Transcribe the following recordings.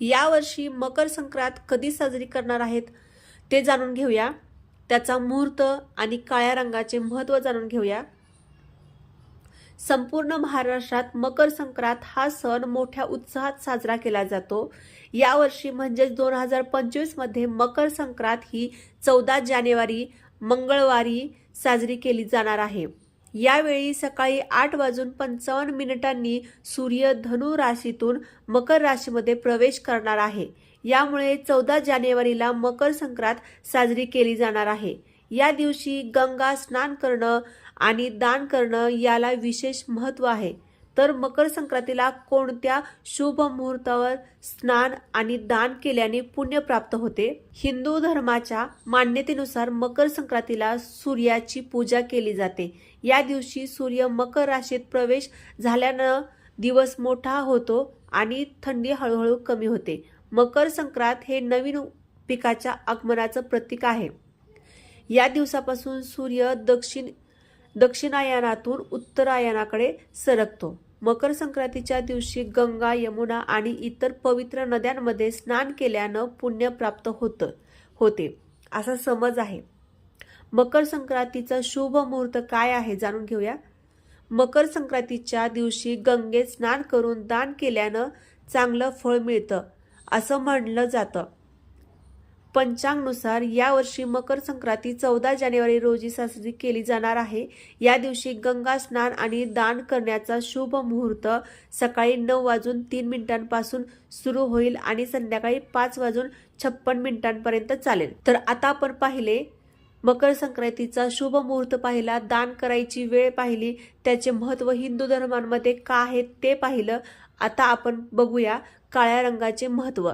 यावर्षी मकर संक्रांत कधी साजरी करणार आहेत ते जाणून घेऊया. त्याचा मुहूर्त आणि काळ्या रंगाचे महत्त्व जाणून घेऊया. संपूर्ण महाराष्ट्रात मकर संक्रांत हा सण मोठ्या उत्साहात साजरा केला जातो. यावर्षी म्हणजेच दोन हजार पंचवीसमध्ये मकर संक्रांत ही चौदा जानेवारी मंगळवारी साजरी केली जाणार आहे. यावेळी सकाळी आठ वाजून पंचावन्न मिनिटांनी सूर्य धनु राशीतून मकर राशीमध्ये प्रवेश करणार आहे. यामुळे चौदा जानेवारीला मकर संक्रांत साजरी केली जाणार आहे. या दिवशी गंगा स्नान करणं आणि दान करणं याला विशेष महत्त्व आहे. तर मकर संक्रांतीला कोणत्या शुभ मुहूर्तावर स्नान आणि दान केल्याने पुण्य प्राप्त होते? हिंदू धर्माच्या मान्यतेनुसार मकर संक्रांतीला सूर्याची पूजा केली जाते. या दिवशी सूर्य मकर राशीत प्रवेश झाल्यानं दिवस मोठा होतो आणि थंडी हळूहळू कमी होते. मकर संक्रांत हे नवीन पिकाच्या आगमनाचं प्रतीक आहे. या दिवसापासून सूर्य दक्षिण दक्षिणायनातून उत्तरायणाकडे सरकतो. मकर संक्रांतीच्या दिवशी गंगा यमुना आणि इतर पवित्र नद्यांमध्ये स्नान केल्यानं पुण्य प्राप्त होतं होते. असा समज आहे. मकर संक्रांतीचा शुभ मुहूर्त काय आहे जाणून घेऊया. मकर संक्रांतीच्या दिवशी गंगेत स्नान करून दान केल्यानं चांगलं फळ मिळतं असं म्हणलं जातं. पंचांगनुसार यावर्षी मकर संक्रांती चौदा जानेवारी रोजी साजरी केली जाणार आहे. या दिवशी गंगा स्नान आणि दान करण्याचा शुभ मुहूर्त सकाळी नऊ वाजून तीन मिनिटांपासून सुरू होईल आणि संध्याकाळी पाच वाजून छप्पन मिनिटांपर्यंत चालेल. तर आता आपण पाहिले मकर संक्रांतीचा शुभ मुहूर्त पाहिला दान करायची वेळ पाहिली त्याचे महत्त्व हिंदू धर्मांमध्ये का आहे ते पाहिलं. आता आपण बघूया काळ्या रंगाचे महत्त्व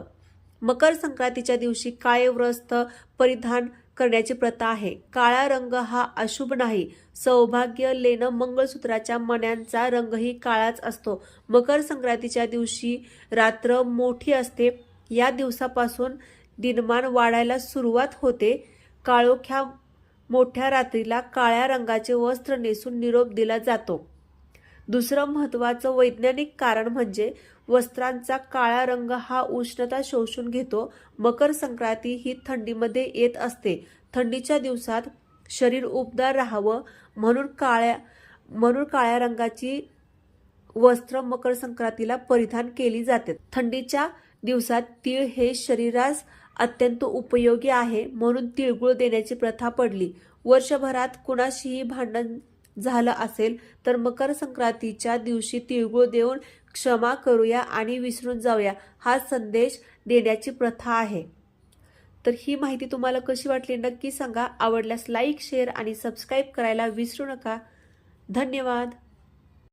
मकर संक्रांतीच्या दिवशी काळे व्रस्त परिधान करण्याची प्रथा आहे. काळा रंग हा अशुभ नाही. सौभाग्य लेणं मंगळसूत्राच्या मण्यांचा रंगही काळाच असतो. मकर संक्रांतीच्या दिवशी रात्र मोठी असते. या दिवसापासून दिनमान वाढायला सुरुवात होते. काळोख्या मोठ्या रात्रीला काळ्या रंगाचे वस्त्र नेसून निरोप दिला जातो. दुसरं महत्त्वाचं वैज्ञानिक कारण म्हणजे वस्त्रांचा काळा रंग हा उष्णता शोषून घेतो. मकर संक्रांती ही थंडीमध्ये येत असते. थंडीच्या दिवसात शरीर उबदार राहावं. म्हणून काळ्या म्हणून काळ्या रंगाची वस्त्र मकर संक्रांतीला परिधान केली जाते. थंडीच्या दिवसात तीळ हे शरीरास अत्यंत उपयोगी आहे. म्हणून तिळगुळ देण्याची प्रथा पडली. वर्षभरात कुणाशीही भांडण झालं असेल तर मकर संक्रांतीच्या दिवशी तिळगुळ देऊन क्षमा करूया आणि विसरून जाऊया हा संदेश देण्याची प्रथा आहे. तर ही माहिती तुम्हाला कशी वाटली नक्की सांगा. आवडल्यास लाईक शेअर आणि सबस्क्राईब करायला विसरू नका. धन्यवाद.